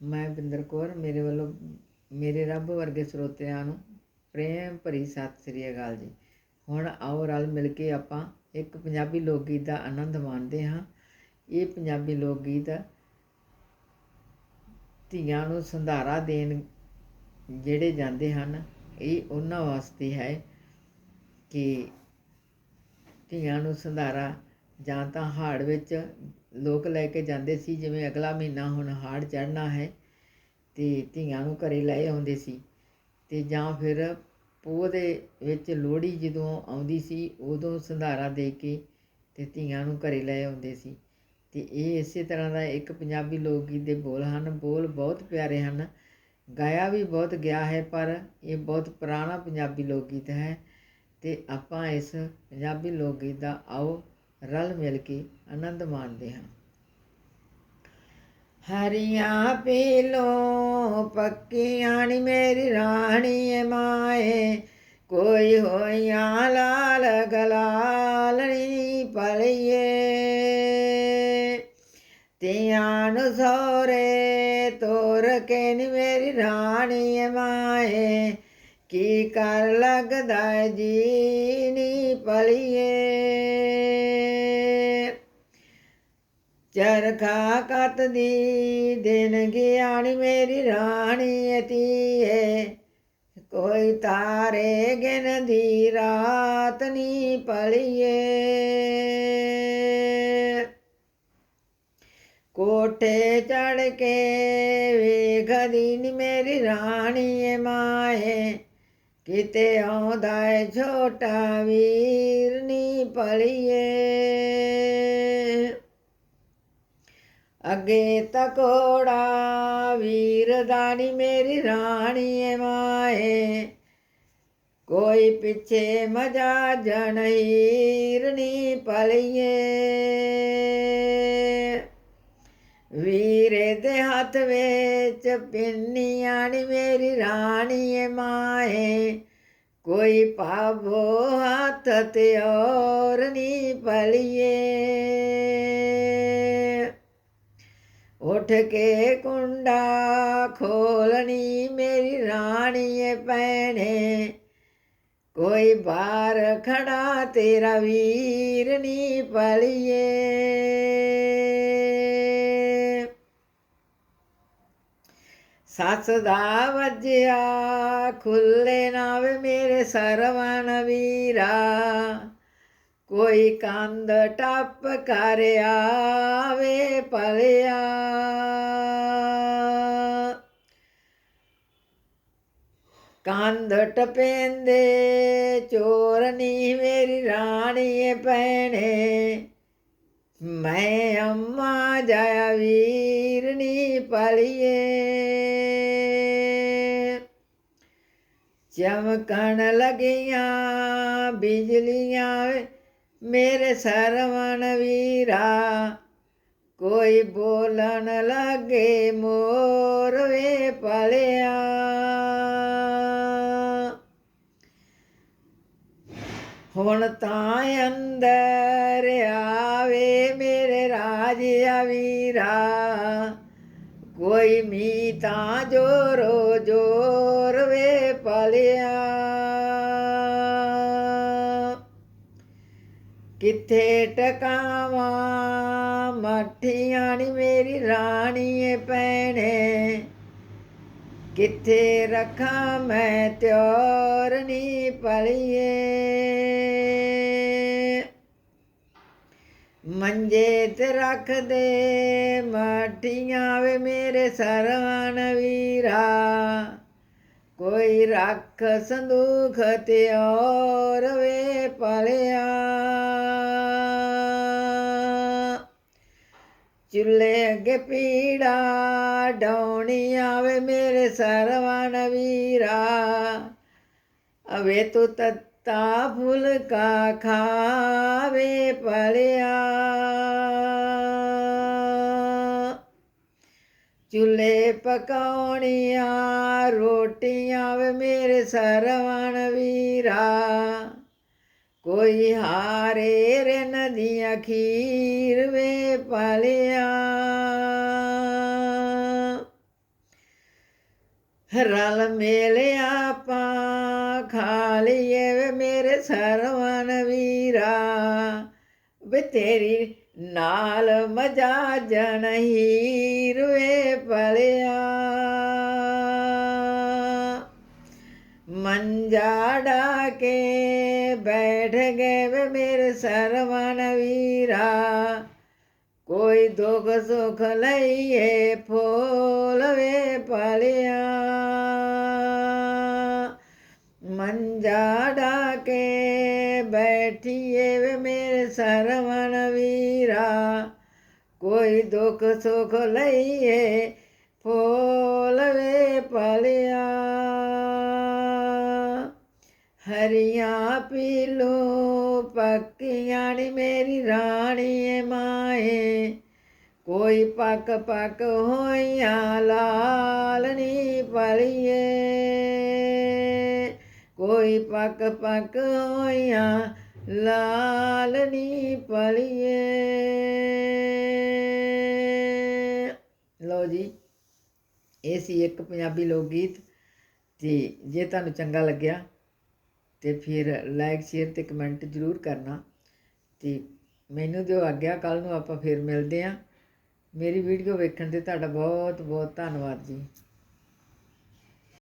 ਮੈਂ ਬਿੰਦਰ ਕੌਰ, ਮੇਰੇ ਵੱਲੋਂ ਮੇਰੇ ਰੱਬ ਵਰਗੇ ਸਰੋਤਿਆਂ ਨੂੰ ਪ੍ਰੇਮ ਭਰੀ ਸਤਿ ਸ੍ਰੀ ਅਕਾਲ ਜੀ। ਹੁਣ ਆਓ ਰਲ ਮਿਲ ਕੇ ਆਪਾਂ ਇੱਕ ਪੰਜਾਬੀ ਲੋਕ ਗੀਤ ਦਾ ਆਨੰਦ ਮਾਣਦੇ ਹਾਂ। ਇਹ ਪੰਜਾਬੀ ਲੋਕ ਗੀਤ ਧੀਆਂ ਨੂੰ ਸੰਧਾਰਾ ਦੇਣ ਜਿਹੜੇ ਜਾਂਦੇ ਹਨ, ਇਹ ਉਹਨਾਂ ਵਾਸਤੇ ਹੈ ਕਿ ਧੀਆਂ ਨੂੰ ਸੰਧਾਰਾ ਜਾਂ ਤਾਂ ਹਾੜ ਵਿੱਚ ਲੋਕ ਲੈ ਕੇ ਜਾਂਦੇ ਸੀ, ਜਿਵੇਂ ਅਗਲਾ ਮਹੀਨਾ ਹੁਣ ਹਾੜ ਚੜ੍ਹਨਾ ਹੈ ਅਤੇ ਧੀਆਂ ਨੂੰ ਘਰ ਲੈ ਆਉਂਦੇ ਸੀ ਅਤੇ ਜਾਂ ਫਿਰ ਪੋਹ ਦੇ ਵਿੱਚ ਲੋਹੜੀ ਜਦੋਂ ਆਉਂਦੀ ਸੀ, ਉਦੋਂ ਸੰਧਾਰਾ ਦੇ ਕੇ ਅਤੇ ਧੀਆਂ ਨੂੰ ਘਰ ਲੈ ਆਉਂਦੇ ਸੀ। ਅਤੇ ਇਹ ਇਸੇ ਤਰ੍ਹਾਂ ਦਾ ਇੱਕ ਪੰਜਾਬੀ ਲੋਕ ਗੀਤ ਦੇ ਬੋਲ ਹਨ। ਬੋਲ ਬਹੁਤ ਪਿਆਰੇ ਹਨ, ਗਾਇਆ ਵੀ ਬਹੁਤ ਗਿਆ ਹੈ, ਪਰ ਇਹ ਬਹੁਤ ਪੁਰਾਣਾ ਪੰਜਾਬੀ ਲੋਕ ਗੀਤ ਹੈ। ਅਤੇ ਆਪਾਂ ਇਸ ਪੰਜਾਬੀ ਲੋਕ ਗੀਤ ਦਾ ਆਓ ਰਲ ਮਿਲ ਕੇ ਆਨੰਦ ਮਾਣਦੇ ਹਾਂ ਹਰੀਆਂ ਪੀਲੋ ਪੱਕੀਆਂ ਨੀ ਮੇਰੀ ਰਾਣੀ ਏ ਮਾਏ, ਕੋਈ ਹੋਈਆਂ ਲਾਲ ਗਲਾਲਣੀ ਪਲੀਏ ਤੀਆਂ ਨੂੰ ਸੋਰੇ ਤੋਰ ਕੇ ਨੀ ਮੇਰੀ ਰਾਣੀ ਏ ਮਾਏ, ਕੀ ਕਰ ਲੱਗਦਾ ਜੀ ਨੀ ਪਲੀਏ ਚਰਖਾ ਕੱਤ ਦੀ ਦਿਨ ਗਿਆਣੀ ਮੇਰੀ ਰਾਣੀ ਧੀਏ ਕੋਈ ਤਾਰੇ ਗਿਨ ਦੀ ਰਾਤ ਨੀ ਪਲੀਏ। ਕੋਠੇ ਚੜ ਕੇ ਵੇਖਦੀ ਨੀ ਮੇਰੀ ਰਾਣੀ ਏ ਮਾਏ। ਕਿਤੇ ਆਉਂਦਾ ਏ ਛੋਟਾ ਵੀਰ ਨੀ ਪਲੀਏ। ਅੱਗੇ ਤਕੋੜਾ ਵੀਰ ਦਾਨੀ ਮੇਰੀ ਰਾਣੀ ਏ ਮਾਏ ਕੋਈ ਪਿੱਛੇ ਮਜਾ ਜਨਹੀਰ ਨੀ ਪਲੀਏ ਵੀਰੇ ਦੇ ਹੱਥ ਵਿੱਚ ਪਿੰਨੀਆਂ ਨੀ ਮੇਰੀ ਰਾਣੀ ਏ ਮਾਏ ਕੋਈ ਪਾਵੋ ਹੱਥ ਤੇ ਔਰ ਨੀ ਪਲੀਏ ਉੱਠ ਕੇ ਕੁੰਡਾ ਖੋਲਣੀ ਮੇਰੀ ਰਾਣੀ ਏ ਪੈਣੇ ਕੋਈ ਬਾਰ ਖੜਾ ਤੇਰਾ ਵੀਰ ਨੀ ਪਲੀਏ। ਸੱਸ ਦਾ ਵੱਜਿਆ ਖੁੱਲੇ ਨਾਵੇ ਮੇਰੇ ਸਰਵਣ ਵੀਰਾ। ਕੋਈ ਕੰਧ ਟੱਪ ਕਰ ਆਵੇ ਪਲਿਆ ਕੰਧ ਟਪੇਂਦੇ ਚੋਰਨੀ ਮੇਰੀ ਰਾਣੀ ਏ ਭੈਣੇ। ਮੈਂ ਅੰਮਾ ਜਾਇਆ ਵੀਰਨੀ ਪਲਿਏ ਚਮਕਣ ਲਗੀਆਂ, ਬਿਜਲੀਆਂ ਮੇਰੇ ਸਰਵਣ ਵੀਰਾ, ਕੋਈ ਬੋਲਣ ਲੱਗੇ ਮੋਰ ਵੇ ਪਲਿਆ। ਹੁਣ ਤਾਂ ਅੰਦਰ ਆਵੇ ਮੇਰੇ ਰਾਜਿਆ ਵੀਰਾ, ਕੋਈ ਮੀ ਤਾਂ ਜੋਰੋ ਜੋਰ ਵੇ ਕਿੱਥੇ ਟਕਾਵਾਂ? ਮੱਠੀਆਂ ਨੀ ਮੇਰੀ ਰਾਣੀ ਏ ਪੈਣੇ ਕਿੱਥੇ ਰੱਖਾਂ ਮੈਂ ਤਿਉਰ ਨੀ ਪਲੀਏ ਮੰਜੇ ਤੇ ਰੱਖ ਦੇ ਮੱਠੀਆਂ ਵੇ ਮੇਰੇ ਸਰਵਣ ਵੀਰਾ। ਕੋਈ ਰੱਖ ਸੰਦੂਖ ਤੇ ਔਰ ਵੇ ਪਲਿਆ। ਚੁੱਲੇ ਅੱਗੇ ਪੀੜਾ ਡੌਣੀ ਆਵੇ ਮੇਰੇ ਸਰਵਣ ਵੀਰਾ। ਅਵੇ ਤੂੰ ਤੱਤਾ ਫੁਲਕਾ ਖਾਵੇ ਪਲਿਆ। ਚੁੱਲੇ ਪਕਾਉਣੀਆਂ, ਰੋਟੀਆਂ ਵੇ ਮੇਰੇ ਸਰਵਣ ਵੀਰਾ। ਕੋਈ ਹਾਰੇ ਰੇ ਨਦੀਆਂ ਖੀਰ ਵੇ ਪਲਿਆ। ਰਲ ਮੇਲ ਆਪਾਂ ਖਾ ਲਈਏ ਵੇ ਮੇਰੇ ਸਰਵਨ ਵੀਰਾ। ਵੇ ਤੇਰੀ ਨਾਲ ਮਜਾ ਜਨਹੀ ਰੁਏ ਪਲਿਆ ਮੰਜਾ ਡਾ ਕੇ ਬੈਠ ਗਏ ਵੇ ਮੇਰੇ ਸਰਵਣ ਵੀਰਾ। ਕੋਈ ਦੁੱਖ ਸੁਖ ਲਈਏ ਫੋਲ ਵੇ ਪਲਿਆ ਮੰਜਾ ਡਾ ਕੇ ਬੈਠੀ ਦੁੱਖ ਸੁਖ ਲਈਏ, ਫੋਲ ਵੇ ਪਲਿਆ ਹਰੀਆਂ ਪੀਲੋ ਪੱਕੀਆਂ ਨੀ ਮੇਰੀ ਰਾਣੀ ਏ ਮਾਏ। ਕੋਈ ਪੱਕ ਪੱਕ ਹੋਈਆਂ ਲਾਲ ਨੀ ਪਲੀਏ ਕੋਈ ਪੱਕ ਪੱਕ ਹੋਈਆਂ ਲਾਲ ਨੀ ਪਲੀਏ ਲਓ ਜੀ, ਇਹ ਸੀ ਇੱਕ ਪੰਜਾਬੀ ਲੋਕ ਗੀਤ ਤੇ ਜੇ ਤੁਹਾਨੂੰ ਚੰਗਾ ਲੱਗਿਆ ਤੇ ਫਿਰ ਲਾਈਕ ਸ਼ੇਅਰ ਤੇ ਕਮੈਂਟ ਜ਼ਰੂਰ ਕਰਨਾ। ਤੇ ਮੈਨੂੰ ਦਿਓ ਆਗਿਆ ਕੱਲ ਨੂੰ ਆਪਾਂ ਫਿਰ ਮਿਲਦੇ ਆਂ ਮੇਰੀ ਵੀਡੀਓ ਵੇਖਣ ਤੇ ਤੁਹਾਡਾ ਬਹੁਤ ਬਹੁਤ ਧੰਨਵਾਦ ਜੀ।